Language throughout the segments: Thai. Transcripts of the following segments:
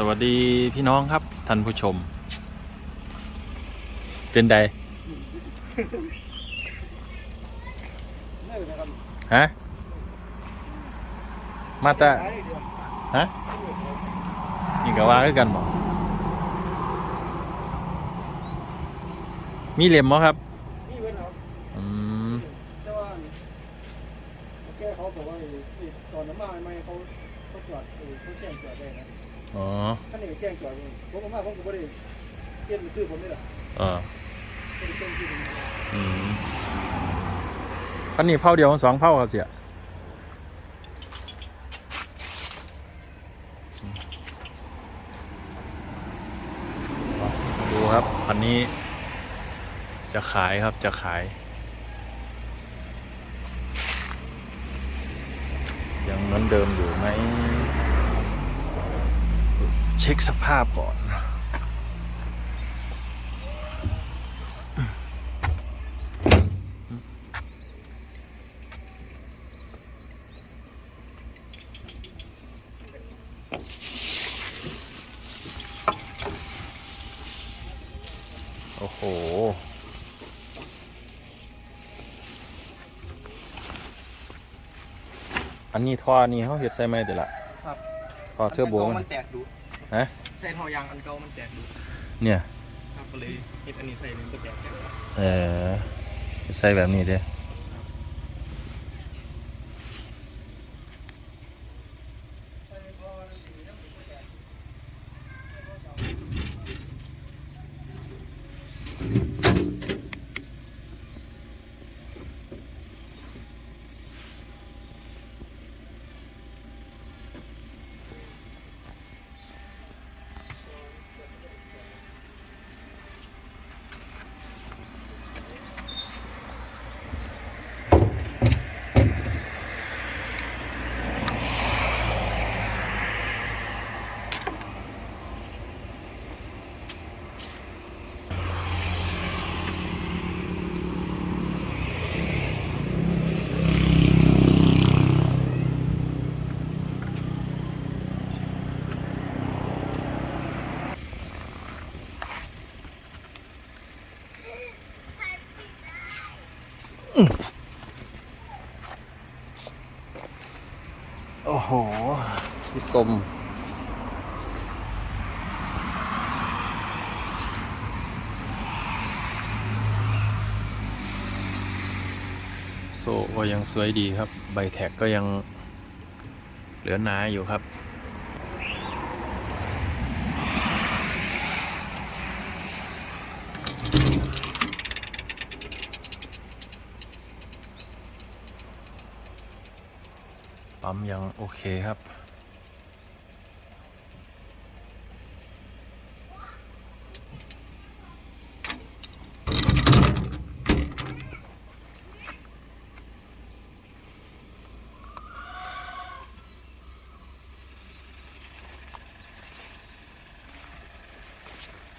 สวัสดีพี่น้องครับท่านผู้ชม เป็นใดฮะมาตาฮะนี่ก็ว่าคือกันบ่มีเหลี่ยมมั้ครับมีเว้นครับอืมแต่ว่าแก้เขาบอกว่าตอนน้ำมาไม่เขาเขาจอดเขาแจ้งจอดได้นะ อ๋อท่านเองแจ้งจอดผมก็มาผมก็ไม่ได้เปลี่ยนซื้อผมนี่แหละเออไม่ได้เป็นที่ผมอืมอันนี้เผาเดียวสองเผาครับเสียดูครับ อันนี้จะขายครับจะขาย ยังเหมือนเดิมอยู่ไหม เช็คสภาพก่อน โอ้โหอันนี้ท่อนี่เขาเห็ดใส่ไหมเดี๋ยวละครับ ท่อเทือโบมัมันนแตกดู ฮะใส่ท่อยางอันเก่ามันแตกดูเนี่ย ครับก็เลยเฮ็ดอันนี้ใส่มันก็แตกแตก เออ ใส่แบบนี้เด้ โอ้โหพี่ตมโซ่ก็ยังสวยดีครับ ใบแท็กก็ยังเหลือหนาอยู่ครับ ปั๊มยังโอเคครับ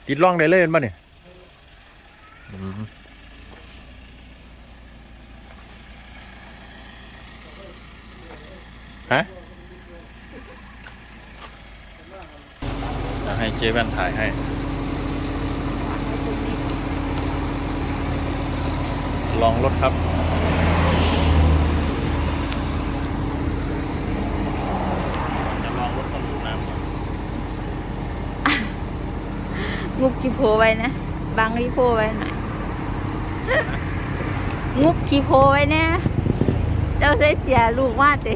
ติดล่องได้เลยเห็นป่ะเนี่ยอืม ฮะเดี๋ยวให้เจ๊แว่นถ่ายให้ลองรถครับ จะลองรถต้นน้ำก่อนงุบขี้โพไว้นะบังขี้โพไว้หน่อยงุบขี้โพไว้เนี่ยเจ้าใส่เสียลูกว่าติ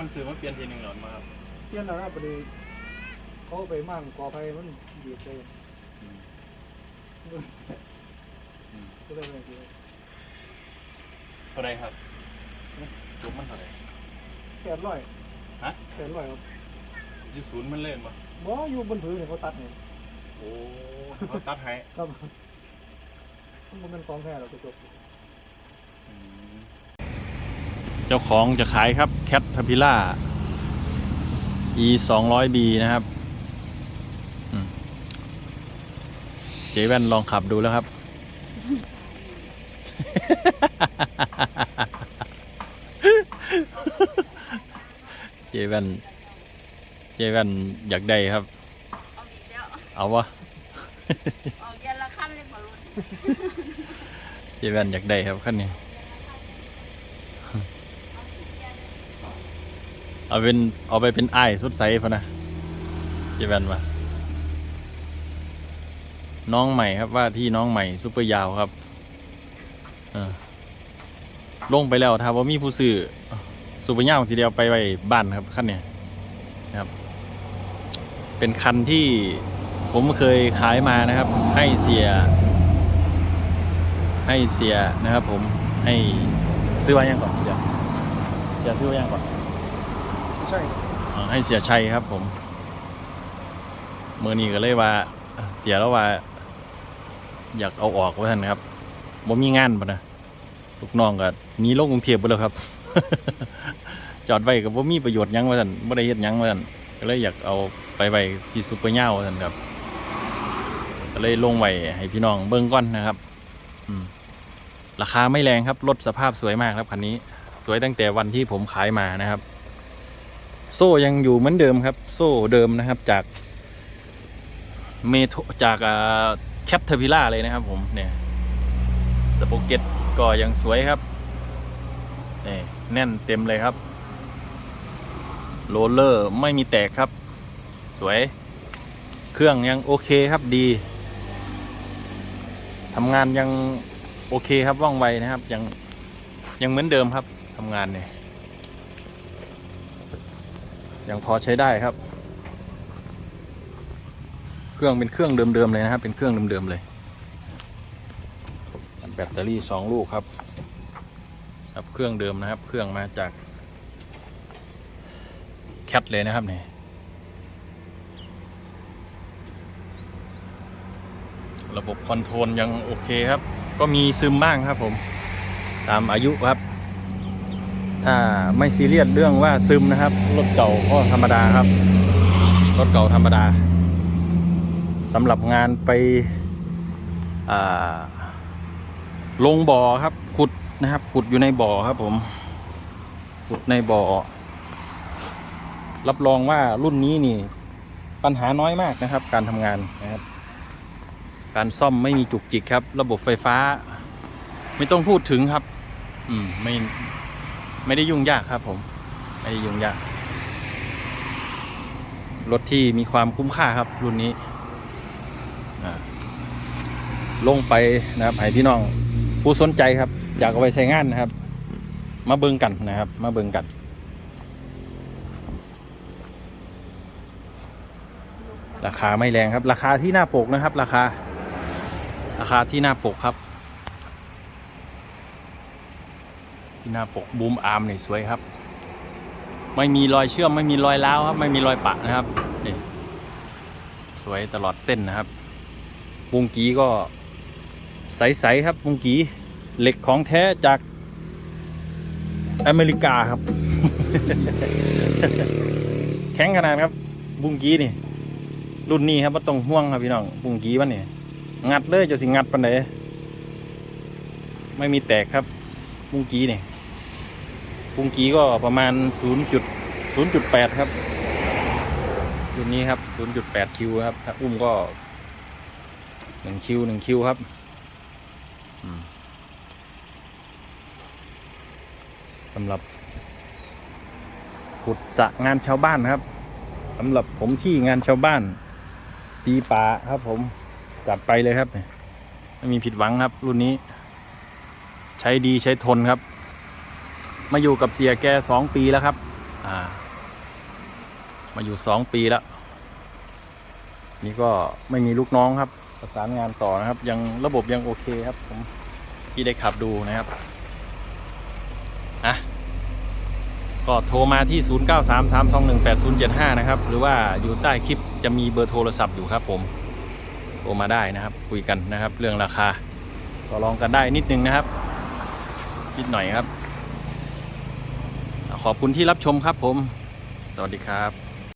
มันซื้อมาเปลี่ยนทีหนึ่งหรอมาครับเที่ยนแล้วนะประเดี๋ยวเขาไปมั่งกอไผ่มันดีดเลยก็เลยไม่ดีเท่าไรครับจกมันเท่าไรแปดร้อยฮะแปดร้อยครับอยูศูนย์มันเล่นปะบ่อยู่บนผืนเนี่ยเขาตัดเนี่ยโอ้เขาตัดให้ครับมันเป็นกองแท้เราจะจบ เจ้าของจะขายครับแคทท p พิล่า e สองร้อย b นะครับอืมเจแว่นลองขับดูแล้วครับ เจแว่นเจแว่นอยากได้ครับ เอาอีกแล้วเอาวะออกยันละค่ำเลยบอลเจแว่นอยากได้ครับขั้นนี้ เอาเป็นเอาไปเป็นไอ้สุดใสพะนะเจแวนมาน้องใหม่ครับว่าที่น้องใหม่ซุปเปอร์ยาวครับลงไปแล้วถ้าว่ามีผู้ซื้อซุปเปอร์ยาวสีเดียวไปไว้บ้านครับขั้นเนี้ยนะครับ เป็นคันที่ผมเคยขายมานะครับ ให้เสีย ให้เสียนะครับ ผมให้ซื้อไว้ยังก่อนเดี๋ยวเสียซื้อไว้ยังก่อน ใช่อ่าให้เสียชัยครับผมเมื่อนี้ก็เลยว่า เสียแล้วว่า อยากเอาออกว่าท่านครับบ่มีงานปะนะลูกน้องก็หนีโลงกรุงเทพไปแล้วครับ จอดไว้ก็บ่มีประโยชน์หยังว่าท่านบ่ได้เฮ็ดหยังว่าท่านก็เลยอยากเอาไปไว้ที่ซุปเปอร์เน่าว่าท่านครับก็เลยลงไว้ให้พี่น้องเบิ่งก่อนนะครับ อืม ราคาไม่แรงครับรถสภาพสวยมากครับคันนี้ สวยตั้งแต่วันที่ผมขายมานะครับ โซ่ยังอยู่เหมือนเดิมครับ โซ่เดิมนะครับจากเมโทจากแคปเทอร์พิล่าเลยนะครับผมเนี่ยสโปเก็ตก็ยังสวยครับนี่แน่นเต็มเลยครับโรลเลอร์ไม่มีแตกครับ สวยเครื่องยังโอเคครับดีทำงานยังโอเคครับว่องไวนะครับ ยังยังเหมือนเดิมครับทำงานเนี่ย ยังพอใช้ได้ครับ เครื่องเป็นเครื่องเดิมๆเลยนะครับ เป็นเครื่องเดิมๆเลย แบตเตอรี่สองลูกครับครับเครื่องเดิมนะครับ เครื่องมาจากแคทเลยนะครับนี่ระบบคอนโทรลยังโอเคครับ ก็มีซึมบ้างครับผม ตามอายุครับ ถ้าไม่ซีเรียสเรื่องว่าซึมนะครับ รถเก่าก็ธรรมดาครับ รถเก่าธรรมดาสำหรับงานไปลงบ่อครับ ขุดนะครับ ขุดอยู่ในบ่อครับ ผม ขุดในบ่อ รับรองว่ารุ่นนี้นี่ ปัญหาน้อยมากนะครับ การทำงานนะครับ การซ่อมไม่มีจุกจิกครับ ระบบไฟฟ้า ไม่ต้องพูดถึงครับ อืมไม่ ไม่ได้ยุ่งยากครับ ผม ไม่ได้ยุ่งยาก รถที่มีความคุ้มค่าครับ รุ่นนี้ลงไปนะครับให้พี่น้องผู้สนใจครับ อยากเอาไปใช้งานนะครับ มาเบิ่งกันนะครับ มาเบิ่งกันราคาไม่แรงครับ ราคาที่หน้าปกนะครับ ราคา ราคาที่หน้าปกครับ ที่หน้าปกบูมอาร์มนี่สวยครับ ไม่มีรอยเชื่อมไม่มีรอยร้าวครับ ไม่มีรอยปะนะครับนี่สวยตลอดเส้นนะครับบุงกีก็ใสๆครับบุงกีเหล็กของแท้จากอเมริกาครับ แข็งขนาดครับ บุงกีนี่ รุ่นนี้ครับว่าต้องห่วงครับพี่น้อง บุงกีวันนี้งัดเลยจะสิงัดปันไหนไม่มีแตกครับปุ้งกี้เนี่ ยปุ้งกี้ก็ประมาณ 0.0.8 ครับรุ่นนี้ครับ 0.8 คิวครับ ถ้าอุ้มก็ 1 คิว 1 คิวครับสำหรับขุดสระงานชาวบ้านครับสำหรับผมที่งานชาวบ้าน ตีป่าครับ ผมจัดไปเลยครับไม่มีผิดหวังครับ รุ่นนี้ ใช้ดีใช้ทนครับ มาอยู่กับเสียแกสองปีแล้วครับ อ่า มาอยู่สองปีแล้ว นี่ก็ไม่มีลูกน้องครับ ประสานงานต่อนะครับ ยังระบบยังโอเคครับผมที่ได้ขับดูนะครับอะก็โทรมาที่ 0933218075 นะครับ หรือว่าอยู่ใต้คลิปจะมีเบอร์โทรศัพท์อยู่ครับผมโทรมาได้นะครับ คุยกันนะครับ เรื่องราคาต่อรองกันได้นิดนึงนะครับ นิดหน่อยครับ ขอบคุณที่รับชมครับผม สวัสดีครับ